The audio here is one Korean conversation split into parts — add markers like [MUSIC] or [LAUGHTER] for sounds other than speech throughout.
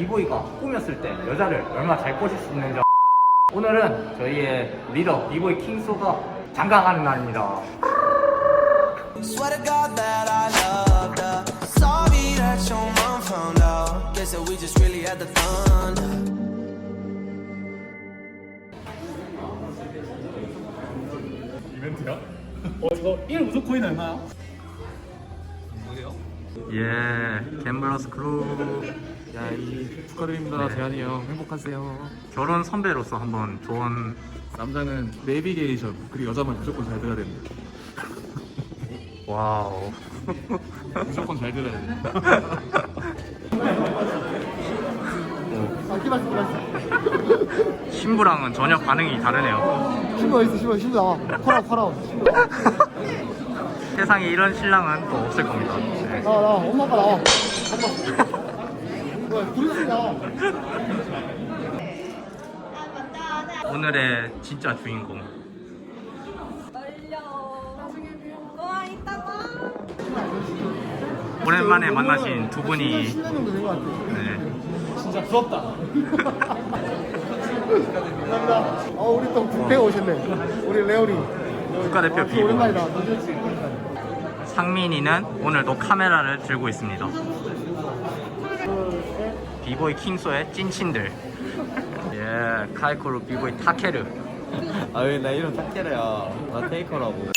비보이가 꾸몄을 때 여자를 얼마나 잘 꼬실 수 있는지 오늘은 저희의 리더 비보이 킹소가 장강하는 날입니다 Swear to God that I loved her. Sorry that your mom found out. Guess that we just really had the fun. 이벤트야? 어 이거 1 무조 코인 얼마야? 예 갬블러스 클럽 야 이 축하드립니다 재한이 형 행복하세요. 결혼 선배로서 한번 조언. 남자는 내비게이션 그리고 여자만 무조건 잘 들어야 됩니다. 와우. [LAUGHS] 무조건 잘 들어야 됩니다. 신부랑은 전혀 반응이 다르네요. 신부 있어? 신부 신부 나와. 콜아웃 콜아웃. 신부 세상에 이런 신랑은 또 없을 겁니다. 네. 나와 나와. 엄마 아빠 나와. 엄마 오늘의 진짜 주인공. 오랜만에 만나신 두 분이 10년 정도 된것 같아. 네. 진짜 부럽다. 감사합니다. 어 우리 또 국회 오셨네. 우리 레오리. 국가대표 아, 비보 오랜만이다. 너지. 상민이는 오늘도 카메라를 들고 있습니다 비보이 킹소의 찐친들. 예 카이코르 비보이 타케르. 아왜나 이름 탁테르야. 나 테이커라고.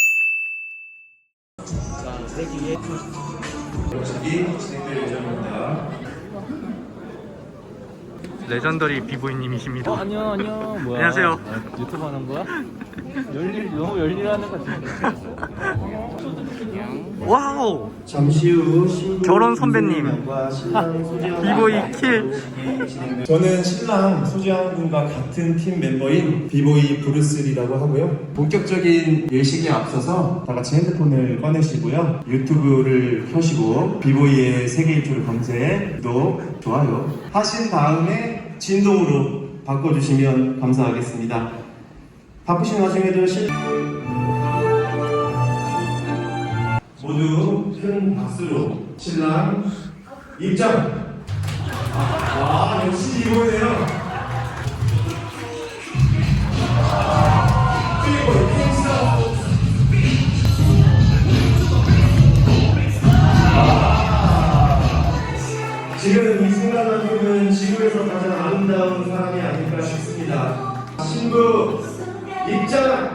레전더리 비보이님이십니다. 어 안녕 안녕. 뭐야? 안녕하세요. 아, 유튜브 하는 거야? 열일 너무 열일하는 거 같아 와우 잠시 후 결혼 선배님. 비보이 킬 저는 신랑 소지영 군과 같은 팀 멤버인 비보이 브루스리라고 하고요. 본격적인 예식에 앞서서 다 같이 핸드폰을 꺼내시고요. 유튜브를 켜시고 비보이의 세계 일주를 검색, 구독, 좋아요 하신 다음에 진동으로 바꿔주시면 감사하겠습니다. 바쁘신 와중에도 실 모두 큰 박수로 신랑 입장. 와 역시 이거네요. 아, 지금 이 순간만큼은 지구에서 가장 아름다운 사람이 아닐까 싶습니다. 신부 입장.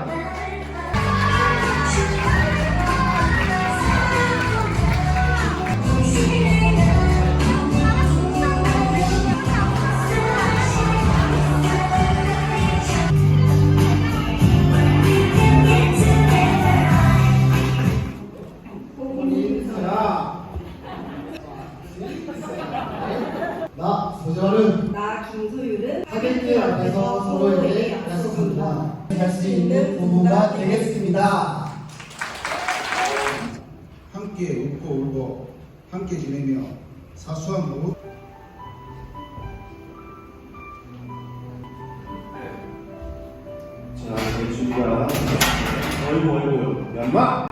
사소한 부부 자, 이제 준비가. 어이구, 어이구. 양마!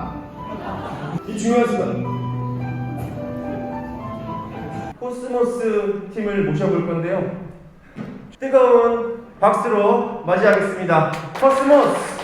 이 중요한 순간. 코스모스 팀을 모셔볼 건데요. 뜨거운 박수로 맞이하겠습니다. 코스모스!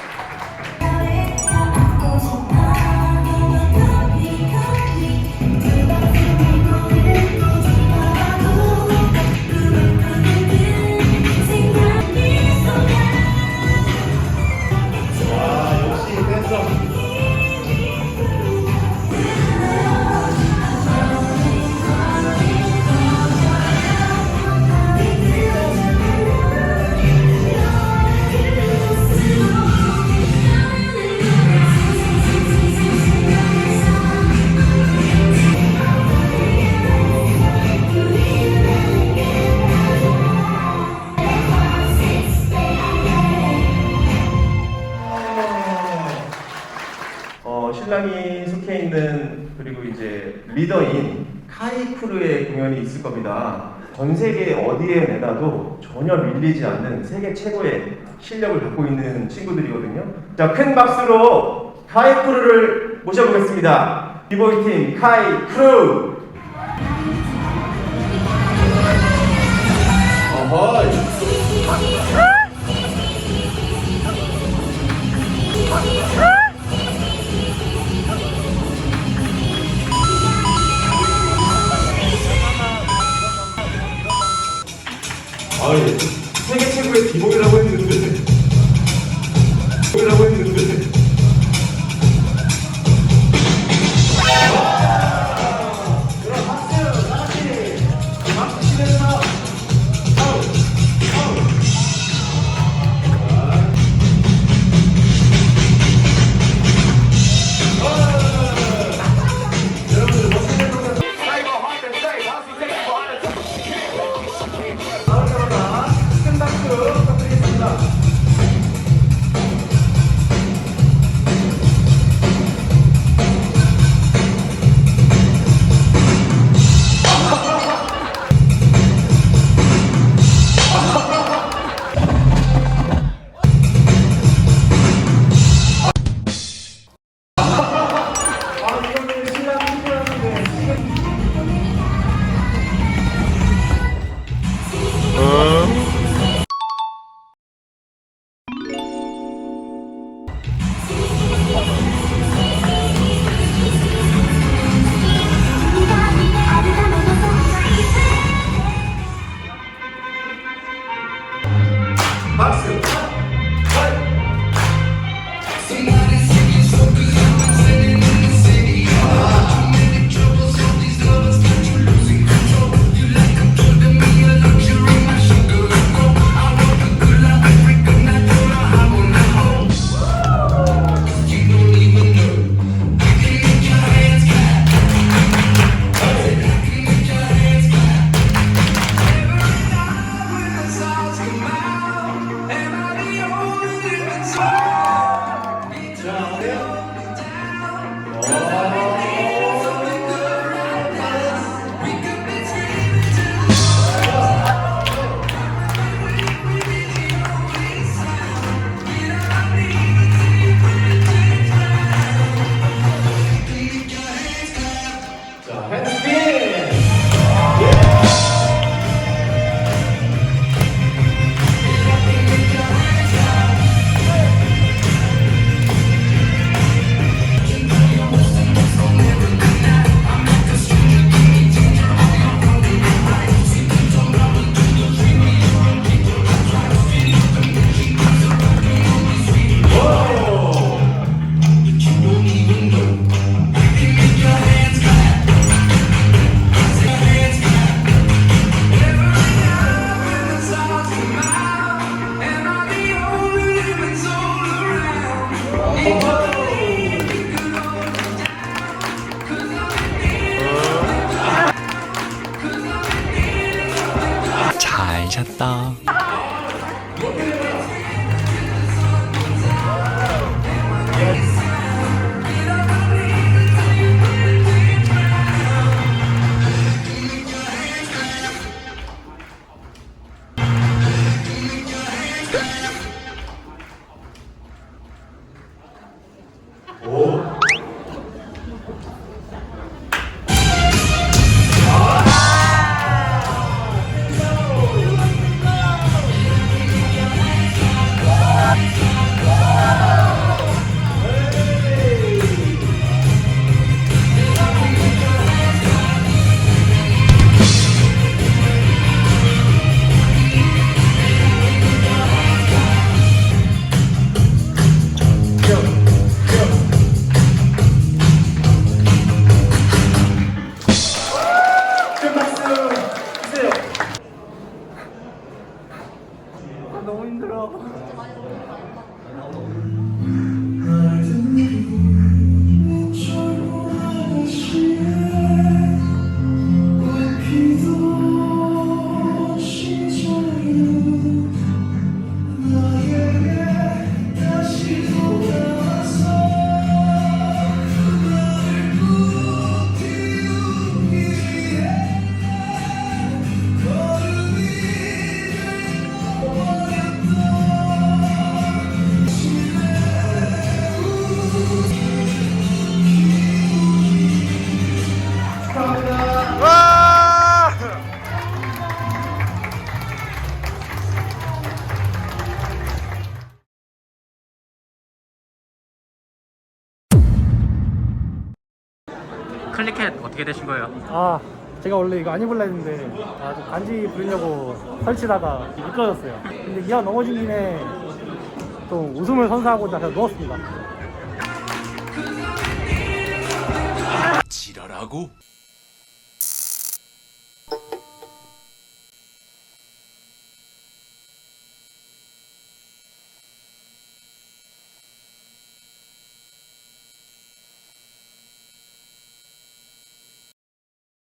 리더인 카이 크루의 공연이 있을 겁니다. 전 세계 어디에 내놔도 전혀 밀리지 않는 세계 최고의 실력을 갖고 있는 친구들이거든요. 자, 큰 박수로 카이 크루를 모셔보겠습니다. 비보이 팀 카이 크루. 어허이. 아이, 세계 최고의 기본이라고 했는데. 기본이라고 했는데. 클리켓 어떻게 되신 거예요? 아 제가 원래 이거 안 입을라 했는데 아, 좀 간지 부리려고 설치다가 미끄러졌어요. 근데 이왕 넘어진 김에 좀 웃음을 선사하고자 그냥 누웠습니다. 지랄하고